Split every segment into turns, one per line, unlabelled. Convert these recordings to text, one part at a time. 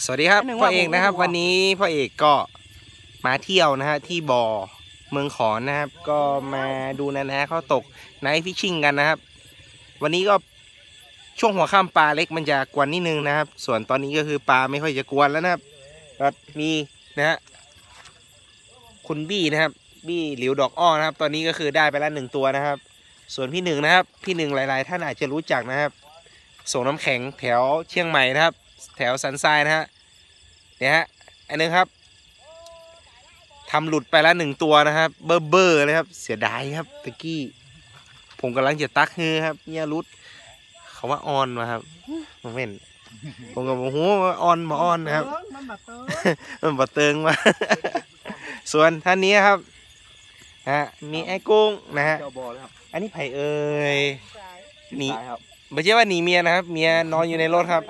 สวัสดีครับ
หนึ่ง
พ่อ
ว่า
เอกนะครับ
ผมไม่รู้
วันนี้พ่อเอกก็มาเที่ยวนะฮะที่บ่อเมืองขอนนะครับ ก็มาดูนานาเขาตกไนท์ฟิชชิ่งกันนะครับ วันนี้ก็ช่วงหัวค่ำปลาเล็กมันจะกวนนิดนึงนะครับ ส่วนตอนนี้ก็คือปลาไม่ค่อยจะกวนแล้วนะครับก็มีนะฮะคุณบี้นะครับบี้หลิวดอกอ้อนะครับ ตอนนี้ก็คือได้ไปแล้วหนึ่งตัวนะครับ ส่วนพี่หนึ่งนะครับ พี่หนึ่งหลาย ๆ ท่านอาจจะรู้จักนะครับ ส่งน้ำแข็งแถวเชียงใหม่นะครับ แถวสันทรายนะฮะเนี่ยฮะอันนึงครับทำหลุดไปแล้วหนึ่งตัวนะครับ เบอร์เบอร์เลยครับ เสียดายครับตะกี้ ผมกำลังจะตักฮือครับเนี่ยรุดเขาว่าออนมาครับผมเห็นผมก็บอกโอ้โหว่าออนมาออนนะครับ
มันแบบเติม
มันบะเติงมาส่วนท่านนี้ครับฮะมีไอ้กุ้งนะฮะ
เจ้าบอแล้วครับ
อันนี้ไผ่เอ่ยหนี
ตายครับ
ไม่ใช่ว่าหนีเมียนะครับ เมียนอนอยู่ในรถครับ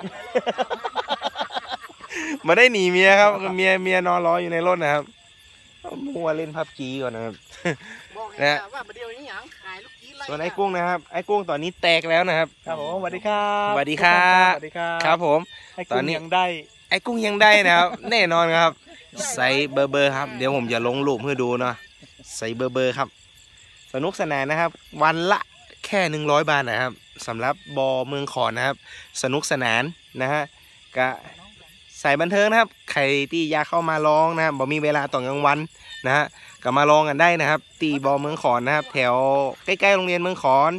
มาได้หนีเมียครับเมียเมียนอนรออยู่ในรถนะครับมัวเล่นพับจีก่อนนะครับ
บอก
นะ
นะว่าประเดี๋ยวนี้หยังขายลูกกี้ไร
ส่วนไอ้กุ้งนะครับ ไอ้กุ้งตอนนี้แตกแล้วนะครับ
ครับผมสวัสดีครับ
สวัสดีครับ
สวัสดีครับ
ครับผม
ไอ้
ตอนนี้
กุ้งยังได้
ไอ้กุ้งยังได้นะครับ แน่นอนครับใส่เบอร์เบอร์ครับ เดี๋ยวผมจะลงรูปให้ดูเนาะใส่เบอร์เบอร์ครับ สนุกสนานนะครับ วันละแค่หนึ่งร้อยบาทนะครับ สำหรับบอเมืองขอนนะครับ สนุกสนานนะฮะกะใส่บันเทิงนะครับ ใครที่อยากเข้ามาลองนะครับบ่มีเวลาตอนกลางวันนะฮะก็มาลองกันได้นะครับ ตีบอเมืองขอนนะครับ แถวใกล้ๆโรงเรียนเมืองขอน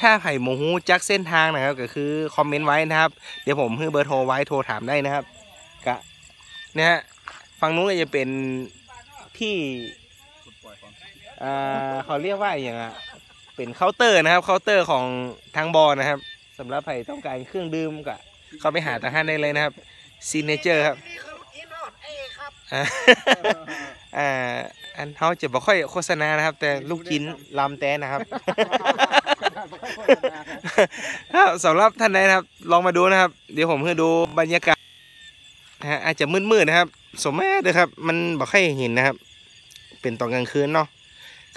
ถ้าไผ่โมหูจักเส้นทางนะครับ ก็คือคอมเมนต์ไว้นะครับ เดี๋ยวผมให้เบอร์โทรไว้โทรถามได้นะครับกะนะฮะฝั่งนู้นก็จะเป็นที่อ่าเขาเรียกว่าอย่างอะ เป็นเคาน์เตอร์นะครับเคาน์เตอร์ของทางบอนะครับสำหรับใครต้องการเครื่องดื่มก็เข้าไปหาทางห้านได้เลยนะครับซีเนเจอร์ครับ
นี่คือลูกกี้นอดเอครับ
อ่าอ่าอันเขาจะบ่ค่อยโฆษณานะครับ แต่ลูกชิ้นลำแต้นะครับครับสำหรับท่านใดนะครับ ลองมาดูนะครับ เดี๋ยวผมให้ดูบรรยากาศนะฮะอาจจะมืดๆนะครับ สมแม่เลยครับ มันบ่ค่อยเห็นนะครับ เป็นตอนกลางคืนเนาะ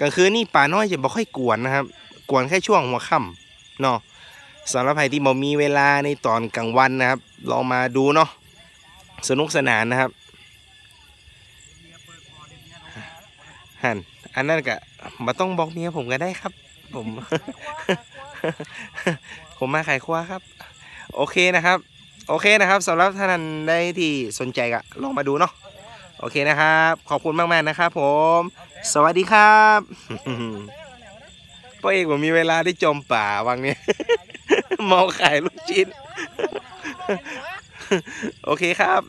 กลางคืนนี่ป่าน้อยจะบ่ค่อยกวนนะครับ กวนแค่ช่วงหัวค่ำเนาะสำหรับใครที่บ่มีเวลาในตอนกลางวันนะครับ ลองมาดูเนาะสนุกสนานนะครับหันอันนั้นก็มาต้องบอกเมียผมก็ได้ครับ ผม ผมมาขายครัวครับ โอเคนะครับ โอเคนะครับสำหรับท่านใดที่สนใจก็ลองมาดูเนาะ โอเคนะครับ ขอบคุณมากๆนะครับผม สวัสดีครับพ่อเอกผมมีเวลาได้จมป่าวังเนี้ยเมาขายลูกชิ้น โอเคครับ